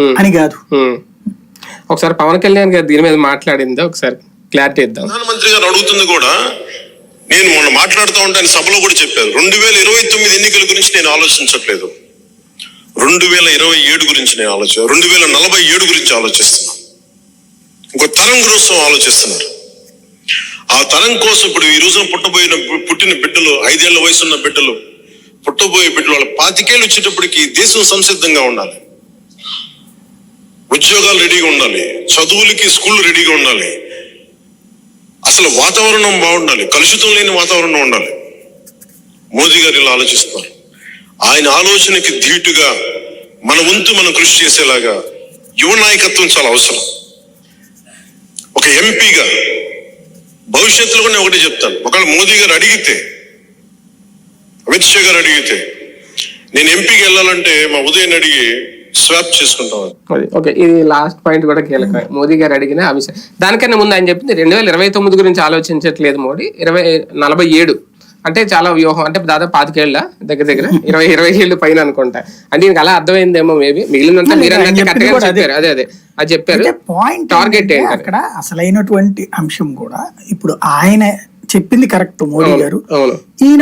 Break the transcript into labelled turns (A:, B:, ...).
A: Hmm.
B: అని కాదు.
A: ఉమ్. ఒకసారి పవన్ కళ్యాణ్ గారు దీని మీద మాట్లాడిందో? ఒకసారి క్లారిటీ ఇద్దాం.
C: ప్రధానమంత్రి గారు అడుగుతుంది కూడా. నేను మొన్న మాట్లాడుతూ ఉంటే ఆయన సభలో కూడా చెప్పారు. రెండు వేల ఇరవై తొమ్మిది ఎన్నికల గురించి నేను ఆలోచించట్లేదు. రెండు వేల ఇరవై ఏడు గురించి నేను ఆలోచన రెండు వేల నలభై ఏడు గురించి ఆలోచిస్తున్నా. ఇంకో తరం కోసం ఆలోచిస్తున్నారు. ఆ తరం కోసం ఇప్పుడు ఈ రోజున పుట్టబోయిన పుట్టిన బిడ్డలు ఐదేళ్ళ వయసున్న బిడ్డలు పుట్టబోయే బిడ్డలు వాళ్ళ పాతికేళ్ళు వచ్చేటప్పటికి దేశం సంసిద్ధంగా ఉండాలి. ఉద్యోగాలు రెడీగా ఉండాలి చదువులకి స్కూల్ రెడీగా ఉండాలి. అసలు వాతావరణం బాగుండాలి కలుషితం లేని వాతావరణం ఉండాలి. మోదీ గారు ఇలా ఆలోచిస్తున్నారు. ఆయన ఆలోచనకి ధీటుగా మన వంతు మనం కృషి చేసేలాగా యువ నాయకత్వం చాలా అవసరం. ఒక ఎంపీగా భవిష్యత్తులో కూడా నేను ఒకటి చెప్తాను. ఒకవేళ మోదీ గారు అడిగితే అమిత్ షా గారు అడిగితే నేను ఎంపీకి వెళ్ళాలంటే మా ఉదయం అడిగి స్వాప్ చేసుకుంటాం
A: అది. ఓకే ఇది లాస్ట్ పాయింట్ కూడా కీలకమే. మోదీ గారు అడిగిన విషయం దానికన్నా ముందు ఆయన చెప్పింది రెండు వేల ఇరవై తొమ్మిది గురించి ఆలోచించట్లేదు మోడీ. ఇరవై నలభై ఏడు. అంటే చాలా వ్యూహం అంటే దాదాపు పాతికేళ్ళ దగ్గర దగ్గర. ఇరవై ఇరవై ఏళ్ళు పైన అనుకుంటా. అంటే ఇంక అలా అర్థమైందేమో మేబీ మిగిలినంతా
B: లేదు,
A: మీరు
B: అదే.
A: చెప్పారు. అదే అదే. అది చెప్పారు.
B: పాయింట్
A: టార్గెట్
B: అక్కడ అసలైనటువంటి అంశం కూడా ఇప్పుడు ఆయన చెప్పింది కరెక్ట్ మోడీ గారు.
A: అవును.
B: ఈయన